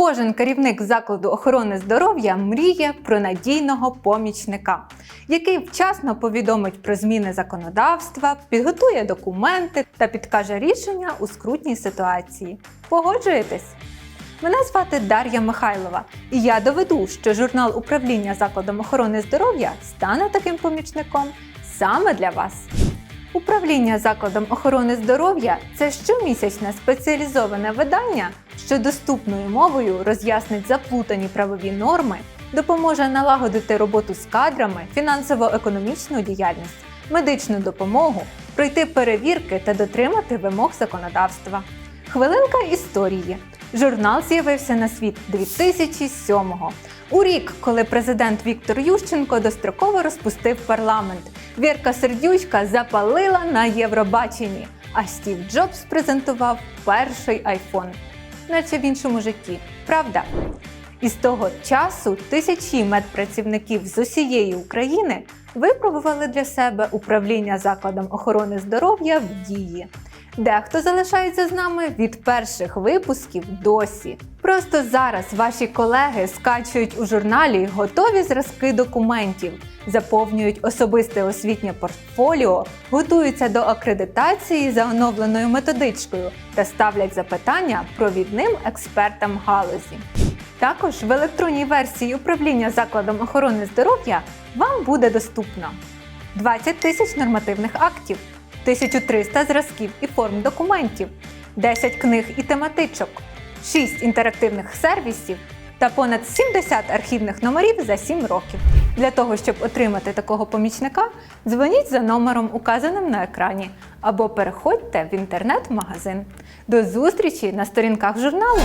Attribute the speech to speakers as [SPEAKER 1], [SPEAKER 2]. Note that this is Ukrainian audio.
[SPEAKER 1] Кожен керівник закладу охорони здоров'я мріє про надійного помічника, який вчасно повідомить про зміни законодавства, підготує документи та підкаже рішення у скрутній ситуації. Погоджуєтесь? Мене звати Дар'я Михайлова, і я доведу, що журнал управління закладом охорони здоров'я стане таким помічником саме для вас. Управління закладом охорони здоров'я це щомісячне спеціалізоване видання, що доступною мовою роз'яснить заплутані правові норми, допоможе налагодити роботу з кадрами, фінансово-економічну діяльність, медичну допомогу, пройти перевірки та дотримати вимог законодавства. Хвилинка історії. Журнал з'явився на світ 2007-го. У рік, коли президент Віктор Ющенко достроково розпустив парламент, Вірка Сердючка запалила на Євробаченні, а Стів Джобс презентував перший айфон, наче в іншому житті. Правда? І з того часу тисячі медпрацівників з усієї України випробували для себе управління закладом охорони здоров'я в дії. Дехто залишається з нами від перших випусків досі. Просто зараз ваші колеги скачують у журналі готові зразки документів, заповнюють особисте освітнє портфоліо, готуються до акредитації за оновленою методичкою та ставлять запитання провідним експертам галузі. Також в електронній версії управління закладом охорони здоров'я вам буде доступно 20 тисяч нормативних актів, 1300 зразків і форм документів, 10 книг і тематичок, 6 інтерактивних сервісів та понад 70 архівних номерів за 7 років. Для того, щоб отримати такого помічника, дзвоніть за номером, указаним на екрані, або переходьте в інтернет-магазин. До зустрічі на сторінках журналу!